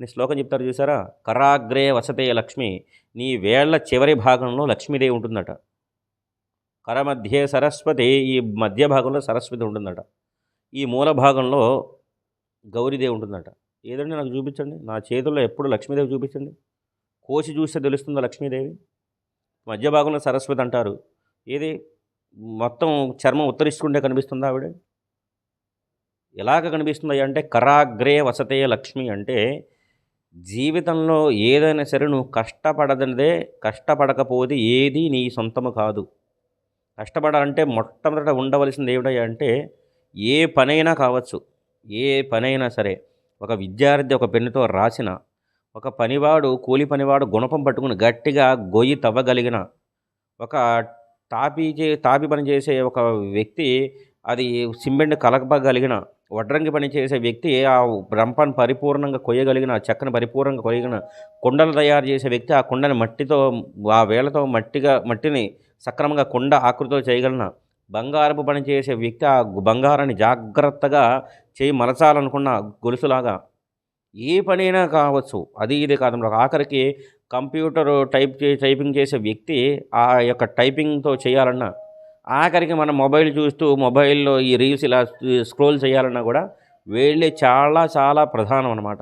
నీ శ్లోకం చెప్తారు చూసారా? కరాగ్రే వసతే లక్ష్మి. నీ వేళ్ళ చివరి భాగంలో లక్ష్మీదేవి ఉంటుందట. కర మధ్యే సరస్వతి ఈ మధ్య భాగంలో సరస్వతి ఉంటుందట. ఈ మూల భాగంలో గౌరీదేవి ఉంటుందట. ఏదండి నాకు చూపించండి? నా చేతుల్లో ఎప్పుడు లక్ష్మీదేవి చూపించండి? కోసి చూస్తే తెలుస్తుందా లక్ష్మీదేవి? మధ్య భాగంలో సరస్వతి అంటారు. ఏది? మొత్తం చర్మం ఉత్తరిస్తుంటే కనిపిస్తుందా ఆవిడ? ఎలాగ కనిపిస్తుంది అంటే కరాగ్రే వసతే లక్ష్మి అంటే జీవితంలో ఏదైనా సరే నువ్వు కష్టపడదనదే కష్టపడకపోతే ఏది నీ సొంతము కాదు. కష్టపడాలంటే మొట్టమొదట ఉండవలసింది ఏమిటయ్యా అంటే ఏ పనైనా కావచ్చు. ఏ పనైనా సరే ఒక విద్యార్థి ఒక పెన్నుతో రాసిన ఒక పనివాడు కూలి పనివాడు గుణపం పట్టుకుని గట్టిగా గొయ్యి తవ్వగలిగిన ఒక తాపి చే తాపి పని చేసే ఒక వ్యక్తి అది సిమెంట్ కలపగలిగిన వడ్రంగి పని చేసే వ్యక్తి ఆ రంపాన్ని పరిపూర్ణంగా కొయ్యగలిగిన ఆ చెక్కను పరిపూర్ణంగా కొయ్యగలిగిన కుండలు తయారు చేసే వ్యక్తి ఆ కుండని మట్టితో ఆ వేలతో మట్టిగా మట్టిని సక్రమంగా కుండ ఆకృతిలో చేయగలిగిన బంగారపు పని చేసే వ్యక్తి ఆ బంగారాన్ని జాగ్రత్తగా చేయి మలచాలనుకున్న గొలుసులాగా. ఏ పనైనా కావచ్చు. అది ఇది కాదు ఆఖరికి కంప్యూటర్ టైప్ చే టైపింగ్ చేసే వ్యక్తి ఆ యొక్క టైపింగ్తో చేయాలన్నా ఆఖరికి మనం మొబైల్ చూస్తూ మొబైల్లో ఈ రీల్స్ ఇలా స్క్రోల్ చేయాలన్నా కూడా వేళ్ళే చాలా చాలా ప్రధానం అన్నమాట.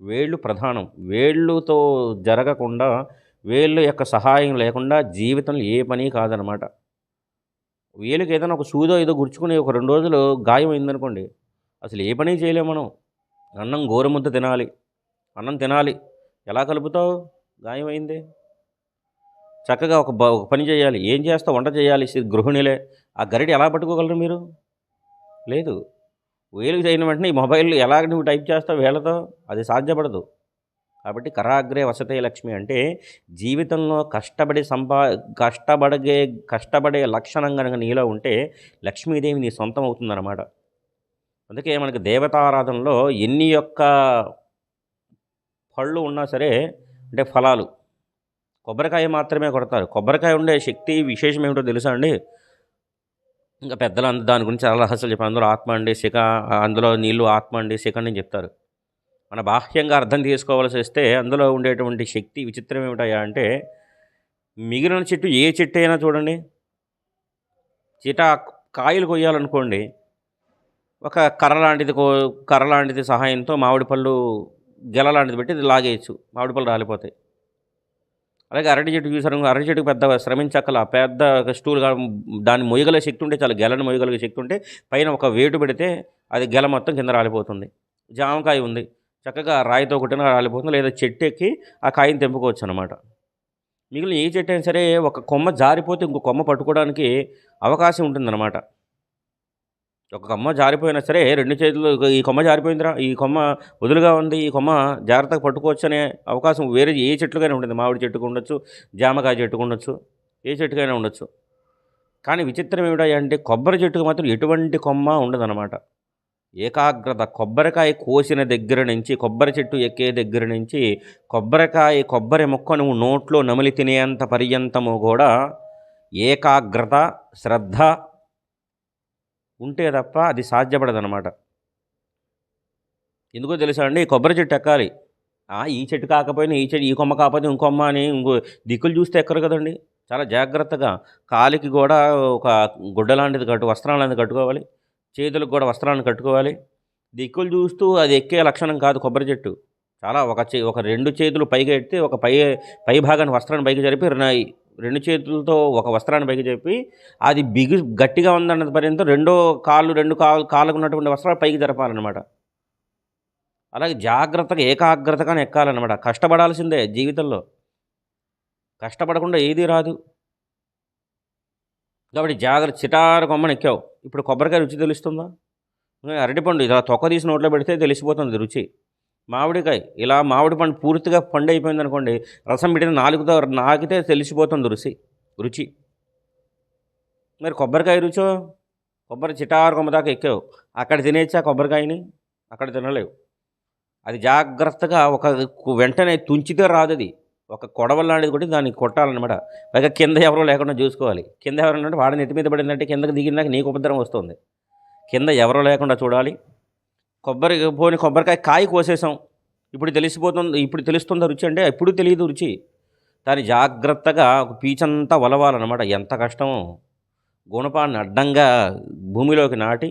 వేళ్ళు ప్రధానం. వేళ్ళుతో జరగకుండా వేళ్ళు యొక్క సహాయం లేకుండా జీవితంలో ఏ పని కాదనమాట వేలుకి ఏదైనా ఒక సూదో ఏదో గుర్చుకుని ఒక రెండు రోజులు గాయం అయిందనుకోండి అసలు ఏ పని చేయలేము మనం. అన్నం గోరుముద్ద తినాలి. అన్నం తినాలి. ఎలా కలుపుతావు? గాయం అయింది చక్కగా ఒక ఒక పని చేయాలి. ఏం చేస్తావు? వంట చేయాలి. గృహిణిలే. ఆ గరిడి ఎలా పట్టుకోగలరు మీరు? లేదు. వేలుకు చేయని వెంటనే ఈ మొబైల్ ఎలా నువ్వు టైప్ చేస్తావు వేళతో అది సాధ్యపడదు. కాబట్టి కరాగ్రే వసతే లక్ష్మి అంటే జీవితంలో కష్టపడి సంపా కష్టపడగే కష్టపడే లక్షణం కనుక నీలో ఉంటే లక్ష్మీదేవి నీ సొంతం అవుతుందన్నమాట. అందుకే మనకి దేవతారాధనలో ఎన్ని యొక్క పళ్ళు ఉన్నా సరే అంటే ఫలాలు కొబ్బరికాయ మాత్రమే కొడతారు. కొబ్బరికాయ ఉండే శక్తి విశేషం ఏమిటో తెలుసా అండి? ఇంకా పెద్దలు అంద దాని గురించి చాలా రహస్యాలు చెప్పారు. అందులో ఆత్మ అండి శిఖ అందులో నీళ్ళు ఆత్మ అండి శిఖ అని చెప్తారు. మన బాహ్యంగా అర్థం చేసుకోవాల్సి వస్తే అందులో ఉండేటువంటి శక్తి విచిత్రం ఏమిటయా అంటే మిగిలిన చెట్టు ఏ చెట్టు అయినా చూడండి. చిట కాయలు కొయ్యాలనుకోండి ఒక కర్ర లాంటిది కో కర్ర లాంటిది సహాయంతో మామిడి పళ్ళు గెల లాంటిది పెట్టి ఇది లాగేయచ్చు. మామిడి పళ్ళు రాలిపోతాయి. అలాగే అరటి చెట్టు చూసారు అరటి చెట్టు పెద్ద శ్రమించక్కల పెద్ద స్టూల్గా స్టూల్ దాన్ని మొయ్యగల శక్తి ఉంటే చాలా గెలను మొయ్యగలిగే శక్తి ఉంటే పైన ఒక వేటు పెడితే అది గెల మొత్తం కింద రాలిపోతుంది. జామకాయ ఉంది. చక్కగా రాయితో కొట్టిన రాలిపోతుంది. లేదా చెట్టు ఎక్కి ఆ కాయని తెంపుకోవచ్చు అనమాట మిగిలిన ఏ చెట్టు అయినా సరే ఒక కొమ్మ జారిపోతే ఇంకో కొమ్మ పట్టుకోవడానికి అవకాశం ఉంటుందన్నమాట. ఒక కొమ్మ జారిపోయినా సరే రెండు చేతులు ఈ కొమ్మ జారిపోయిందిరా ఈ కొమ్మ వదులుగా ఉంది ఈ కొమ్మ జాగ్రత్తగా పట్టుకోవచ్చు అనే అవకాశం వేరే ఏ చెట్లుగానే ఉంటుంది. మామిడి చెట్టుకు ఉండొచ్చు జామకాయ చెట్టుకు ఉండొచ్చు ఏ చెట్టుకైనా ఉండొచ్చు. కానీ విచిత్రం ఏమిటా అంటే కొబ్బరి చెట్టుకు మాత్రం ఎటువంటి కొమ్మ ఉండదన్నమాట. ఏకాగ్రత కొబ్బరికాయ కోసిన దగ్గర నుంచి కొబ్బరి చెట్టు ఎక్కే దగ్గర నుంచి కొబ్బరికాయ కొబ్బరి మొక్క నువ్వు నోట్లో నమిలి తినేంత పర్యంతము కూడా ఏకాగ్రత శ్రద్ధ ఉంటే తప్ప అది సాధ్యపడదనమాట ఎందుకో తెలుసా అండి? కొబ్బరి చెట్టు ఎక్కాలి. ఈ చెట్టు కాకపోయినా ఈ చెట్టు ఈ కొమ్మ కాకపోతే ఇంకొమ్మ అని ఇంకో దిక్కులు చూస్తే ఎక్కరు కదండి? చాలా జాగ్రత్తగా కాలికి కూడా ఒక గుడ్డ లాంటిది కట్టు వస్త్రం లాంటిది కట్టుకోవాలి. చేతులకు కూడా వస్త్రాలను కట్టుకోవాలి. దిక్కులు చూస్తూ అది ఎక్కే లక్షణం కాదు కొబ్బరి చెట్టు. చాలా ఒక చే ఒక రెండు చేతులు పైగా ఎత్తి ఒక పై పై భాగాన్ని వస్త్రాన్ని పైకి జరిపి రెండు చేతులతో ఒక వస్త్రాన్ని పైకి చెప్పి అది బిగు గట్టిగా ఉందన్నది పర్యంతం రెండో కాళ్ళు రెండు కాలు కాళ్ళకు ఉన్నటువంటి వస్త్రాలు పైకి జరపాలన్నమాట. అలాగే జాగ్రత్తగా ఏకాగ్రతగానే ఎక్కాలన్నమాట. కష్టపడాల్సిందే జీవితంలో. కష్టపడకుండా ఏది రాదు. కాబట్టి జాగ్రత్త చిటారు కొమ్మని ఎక్కావు. ఇప్పుడు కొబ్బరికాయ రుచి తెలుస్తుందా? అరటిపండు ఇలా తొక్క తీసి నోట్లో పెడితే తెలిసిపోతుంది రుచి. మామిడికాయ. ఇలా మామిడి పండు పూర్తిగా పండు అయిపోయింది అనుకోండి రసం పెట్టిన నాలుగుతో నాకితే తెలిసిపోతుంది రుచి రుచి. మరి కొబ్బరికాయ రుచో? కొబ్బరి చిటారు కొమ్మ దాకా ఎక్కావు. అక్కడ తినేచ్చా కొబ్బరికాయని? అక్కడ తినలేవు. అది జాగ్రత్తగా ఒక వెంటనే తుంచితే రాదు అది ఒక కొడవ లాంటిది కూడా దాన్ని కొట్టాలన్నమాట. పైగా కింద ఎవరో లేకుండా చూసుకోవాలి. కింద ఎవరు ఉంటే వాడిని ఎత్తి మీద పడిందంటే కిందకి దిగిందాక నీకు ఉపద్రవం వస్తుంది. కింద ఎవరో లేకుండా చూడాలి. కొబ్బరి పోని కొబ్బరికాయ కాయ కోసేసాం ఇప్పుడు తెలిసిపోతుంది ఇప్పుడు తెలుస్తుందా రుచి అంటే ఎప్పుడు తెలియదు రుచి. దాన్ని జాగ్రత్తగా ఒక పీచంతా వలవాలన్నమాట. ఎంత కష్టమో. గుణపాన్ని అడ్డంగా భూమిలోకి నాటి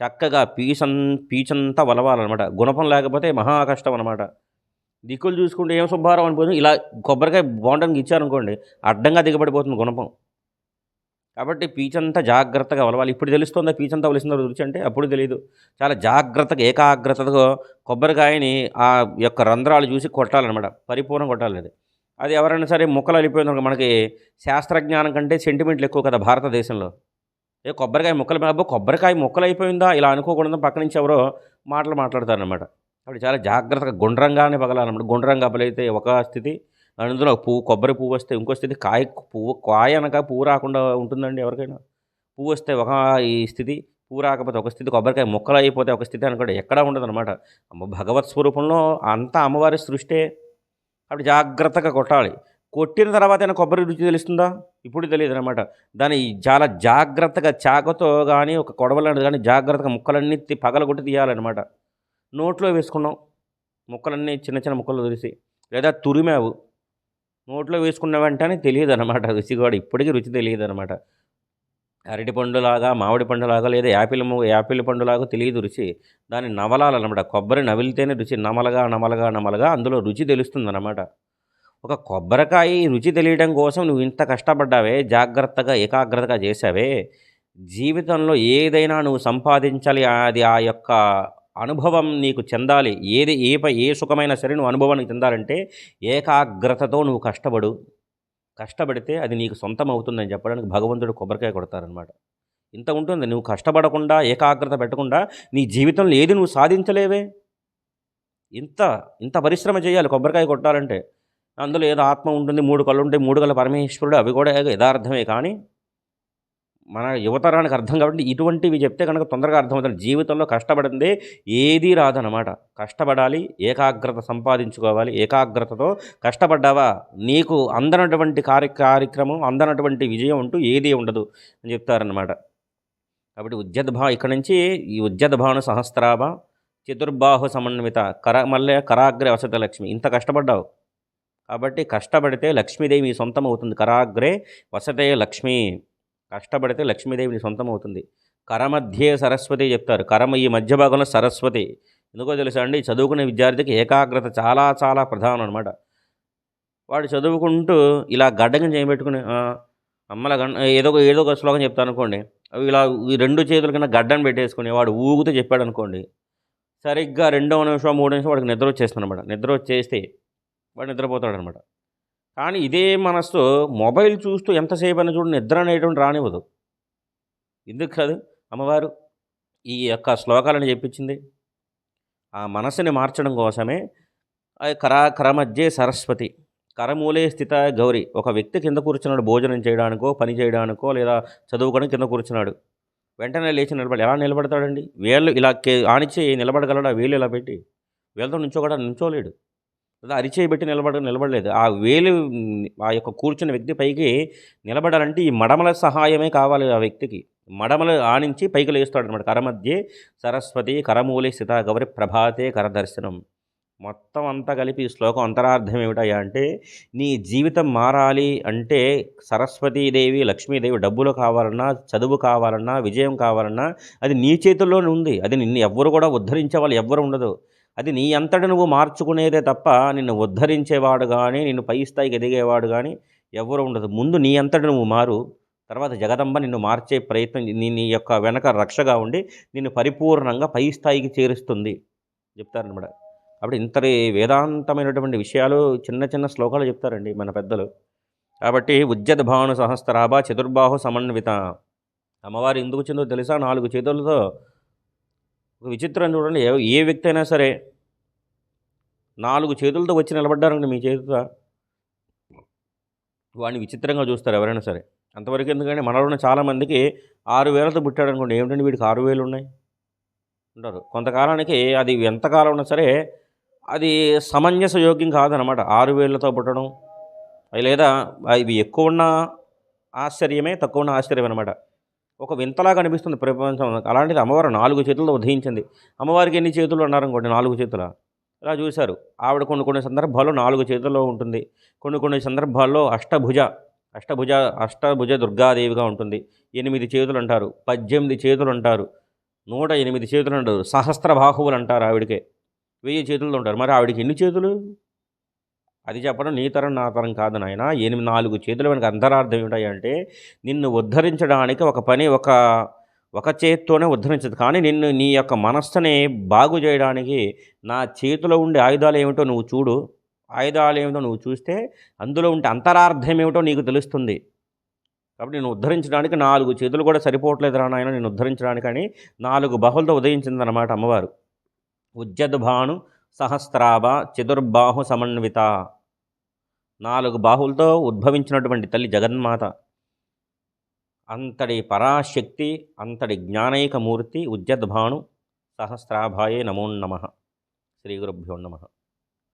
చక్కగా పీచన్ పీచంతా వలవాలన్నమాట. గుణపం లేకపోతే మహా కష్టం అనమాట దిక్కులు చూసుకుంటే ఏం శుభారం అనిపోతుంది ఇలా కొబ్బరికాయ బోండానికి ఇచ్చారనుకోండి అడ్డంగా దిగబడిపోతుంది గుణపం కాబట్టి పీచంతా జాగ్రత్తగా వలవాలి. ఇప్పుడు తెలుస్తుందా పీచంతా వలిసిన రుచి అంటే? అప్పుడు తెలియదు చాలా జాగ్రత్తగా ఏకాగ్రతతో కొబ్బరికాయని ఆ యొక్క రంధ్రాలు చూసి కొట్టాలన్నమాట. పరిపూర్ణం కొట్టాలి అది అది ఎవరైనా సరే ముక్కలు వెళ్ళిపోయింది మనకి శాస్త్రజ్ఞానం కంటే సెంటిమెంట్లు ఎక్కువ కదా భారతదేశంలో. ఏ కొబ్బరికాయ ముక్కలు అబ్బో కొబ్బరికాయ ముక్కలు అయిపోయిందా? ఇలా అనుకోకూడదు. పక్క నుంచి ఎవరో మాటలు మాట్లాడతారనమాట కాబట్టి చాలా జాగ్రత్తగా గుండ్రంగానే పగలాలన్నమాట. గుండ్రంగా పగలైతే ఒక స్థితి అందులో పువ్వు కొబ్బరి పువ్వు వస్తే ఇంకో స్థితి కాయ పువ్వు కాయ అనక పువ్వు రాకుండా ఉంటుందండి ఎవరికైనా. పువ్వు వస్తే ఒక ఈ స్థితి పువ్వు రాకపోతే ఒక స్థితి కొబ్బరికాయ ముక్కలు అయిపోతే ఒక స్థితి అనుకోండి ఎక్కడా ఉండదు అనమాట భగవత్ స్వరూపంలో అంతా అమ్మవారి సృష్టే. కాబట్టి జాగ్రత్తగా కొట్టాలి. కొట్టిన తర్వాత అయినా కొబ్బరి రుచి తెలుస్తుందా? ఇప్పుడు తెలియదు అనమాట దాన్ని చాలా జాగ్రత్తగా చాకతో కానీ ఒక కొడవలాంటిది కానీ జాగ్రత్తగా ముక్కలన్నీ తి- పగలగొట్టి తీయాలన్నమాట. నోట్లో వేసుకున్నాం. ముక్కలన్నీ చిన్న చిన్న ముక్కలు తెలిసి లేదా తురిమావు. నోట్లో వేసుకున్న వెంటనే తెలియదు అనమాట రుచి కూడా ఇప్పటికీ రుచి తెలియదు అనమాట అరటి పండులాగా మామిడి పండులాగా లేదా యాపిల్ యాపిల్ పండులాగా తెలియదు రుచి. దాన్ని నవలాలన్నమాట. కొబ్బరి నవిలితేనే రుచి. నమలగా నమలగా నమలగా అందులో రుచి తెలుస్తుంది అనమాట ఒక కొబ్బరికాయ రుచి తెలియడం కోసం నువ్వు ఇంత కష్టపడ్డావే జాగ్రత్తగా ఏకాగ్రతగా చేసావే జీవితంలో ఏదైనా నువ్వు సంపాదించాలి అది ఆ యొక్క అనుభవం నీకు చెందాలి. ఏది ఏ ఏ సుఖమైన సరే నువ్వు అనుభవానికి చెందాలంటే ఏకాగ్రతతో నువ్వు కష్టపడు. కష్టపడితే అది నీకు సొంతం అవుతుందని చెప్పడానికి భగవంతుడు కొబ్బరికాయ కొడతారనమాట ఇంత ఉంటుంది. నువ్వు కష్టపడకుండా ఏకాగ్రత పెట్టకుండా నీ జీవితంలో ఏది నువ్వు సాధించలేవే? ఇంత ఇంత పరిశ్రమ చేయాలి కొబ్బరికాయ కొట్టాలంటే. అందులో ఏదో ఆత్మ ఉంటుంది మూడు కళ్ళు ఉంటాయి మూడు కళ్ళ పరమేశ్వరుడు అవి కూడా యథార్థమే కానీ మన యువతరానికి అర్థం కాబట్టి ఇటువంటివి చెప్తే కనుక తొందరగా అర్థమవుతుంది. జీవితంలో కష్టపడిందే ఏదీ రాదనమాట కష్టపడాలి ఏకాగ్రత సంపాదించుకోవాలి ఏకాగ్రతతో కష్టపడ్డావా? నీకు అందనటువంటి కార్య కార్యక్రమం అందనటువంటి విజయం అంటూ ఏదీ ఉండదు అని చెప్తారనమాట కాబట్టి ఉద్యద్భా ఇక్కడ నుంచి ఈ ఉద్యద్భాను సహస్రాభ చతుర్బాహు సమన్విత కర మల్లె కరాగ్రే వసత లక్ష్మి. ఇంత కష్టపడ్డావు. కాబట్టి కష్టపడితే లక్ష్మీదేవి సొంతం అవుతుంది కరాగ్రే వసతే లక్ష్మి. కష్టపడితే లక్ష్మీదేవిని సొంతం అవుతుంది కరమధ్యే సరస్వతి చెప్తారు. కరమ ఈ మధ్య భాగంలో సరస్వతి. ఎందుకో తెలుసా అండి? చదువుకునే విద్యార్థికి ఏకాగ్రత చాలా చాలా ప్రధానం అనమాట వాడు చదువుకుంటూ ఇలా గడ్డగా చేయబెట్టుకుని అమ్మల గండ ఏదో ఒక- ఏదో ఒక శ్లోకం చెప్తాను అనుకోండి అవి ఇలా ఈ రెండు చేతుల కింద గడ్డను పెట్టేసుకుని వాడు ఊగుతూ చెప్పాడు అనుకోండి సరిగ్గా రెండో నిమిషం మూడో నిమిషం వాడికి నిద్ర వచ్చేస్తుంది అనమాట నిద్ర వచ్చేస్తే వాడు నిద్రపోతాడు అనమాట కానీ ఇదే మనస్సు మొబైల్ చూస్తూ ఎంతసేపు అయినా చూడు నిద్ర అనేటువంటి రానివ్వదు. ఎందుకు కాదు? అమ్మవారు ఈ యొక్క శ్లోకాలను చెప్పించింది. ఆ మనసుని మార్చడం కోసమే కరా కరమధ్యే సరస్వతి కరమూలే స్థిత గౌరి. ఒక వ్యక్తి కింద కూర్చున్నాడు భోజనం చేయడానికో పని చేయడానికో లేదా చదువుకొని కింద కూర్చున్నాడు. వెంటనే లేచి నిలబడి ఎలా నిలబడతాడండి? వేళ్ళు ఇలా కే ఆనిచ్చి నిలబడగలడా? వేలు ఇలా పెట్టి వేళ్ళతో నుంచో కూడా నుంచోలేడు. లేదా అరిచేయి పెట్టి నిలబడ నిలబడలేదు. ఆ వేలు ఆ యొక్క కూర్చున్న వ్యక్తి పైకి నిలబడాలంటే ఈ మడమల సహాయమే కావాలి ఆ వ్యక్తికి. మడమలు ఆనించి పైకి లేస్తాడు అనమాట కరమధ్యే సరస్వతి కరమూలి స్థిత గౌరి ప్రభాతే కరదర్శనం. మొత్తం అంతా కలిపి ఈ శ్లోకం అంతరార్థం ఏమిటయ్యా అంటే నీ జీవితం మారాలి అంటే సరస్వతీదేవి లక్ష్మీదేవి డబ్బులు కావాలన్నా చదువు కావాలన్నా విజయం కావాలన్నా అది నీ చేతుల్లోనే ఉంది. అది నిన్ను ఎవ్వరు కూడా ఉద్ధరించే వాళ్ళు ఎవ్వరు ఉండదు. అది నీ అంతటి నువ్వు మార్చుకునేదే తప్ప నిన్ను ఉద్ధరించేవాడు కానీ నిన్ను పై స్థాయికి ఎదిగేవాడు కానీ ఎవరు ఉండదు. ముందు నీ అంతటి నువ్వు మారు. తర్వాత జగదంబ నిన్ను మార్చే ప్రయత్నం నీ నీ యొక్క వెనక రక్షగా ఉండి నిన్ను పరిపూర్ణంగా పై స్థాయికి చేరుస్తుంది. చెప్తారనమాట కాబట్టి ఇంతటి వేదాంతమైనటువంటి విషయాలు చిన్న చిన్న శ్లోకాలు చెప్తారండి మన పెద్దలు. కాబట్టి ఉద్యత భావన సహస్రాభ చతుర్బాహు సమన్విత. అమ్మవారు ఎందుకు చెందో తెలుసా? నాలుగు చేతులతో ఒక విచిత్రం చూడండి. ఏ ఏ వ్యక్తి అయినా సరే నాలుగు చేతులతో వచ్చి నిలబడ్డారండి మీ చేతితో వాడిని విచిత్రంగా చూస్తారు ఎవరైనా సరే. అంతవరకు ఎందుకంటే మనలో చాలామందికి ఆరు వేలతో పుట్టాడు అనుకోండి ఏమిటండి వీడికి ఆరు వేలు ఉన్నాయి? ఉంటారు కొంతకాలానికి అది ఎంతకాలం ఉన్నా సరే అది సమంజస యోగ్యం కాదనమాట. ఆరు వేలతో పుట్టడం. అది లేదా ఇవి ఎక్కువ ఉన్న ఆశ్చర్యమే తక్కువ ఉన్న ఆశ్చర్యం అనమాట ఒక వింతలా కనిపిస్తుంది ప్రపంచం. అలాంటిది అమ్మవారు నాలుగు చేతులతో ఉదయించింది. అమ్మవారికి ఎన్ని చేతులు అన్నారనుకోండి నాలుగు చేతుల. ఇలా చూశారు. ఆవిడ కొన్ని కొన్ని సందర్భాల్లో నాలుగు చేతుల్లో ఉంటుంది. కొన్ని కొన్ని సందర్భాల్లో అష్టభుజ అష్టభుజ అష్టభుజ దుర్గాదేవిగా ఉంటుంది. ఎనిమిది చేతులు అంటారు పద్దెనిమిది చేతులు అంటారు నూట ఎనిమిది చేతులు అంటారు సహస్ర బాహువులు అంటారు ఆవిడకే. వెయ్యి చేతులతో ఉంటారు. మరి ఆవిడకి ఎన్ని చేతులు? అది చెప్పడం నీ తరం నా తరం కాదు నాయన. ఎనిమిది నాలుగు చేతుల వెనక అంతరార్థం ఏమిటంటే నిన్ను ఉద్ధరించడానికి ఒక పని ఒక ఒక చేత్తోనే ఉద్ధరించదు. కానీ నిన్ను నీ యొక్క మనస్సుని బాగు చేయడానికి నా చేతిలో ఉండే ఆయుధాలు ఏమిటో నువ్వు చూడు. ఆయుధాలు ఏమిటో నువ్వు చూస్తే అందులో ఉంటే అంతరార్థం ఏమిటో నీకు తెలుస్తుంది. కాబట్టి నేను ఉద్ధరించడానికి నాలుగు చేతులు కూడా సరిపోవట్లేదు రా నాయన నేను అని నాలుగు బహులతో ఉదయించిందన్నమాట అమ్మవారు. ఉజ్జద్భాను సహస్రాభ చతుర్బాహు సమన్విత. నాలుగు బాహువులతో ఉద్భవించినటువంటి తల్లి జగన్మాత. అంతటి పరాశక్తి అంతటి జ్ఞానైకమూర్తి ఉజ్జద్భాను సహస్రాభాయే నమో నమ. శ్రీ గురుభ్యో నమ.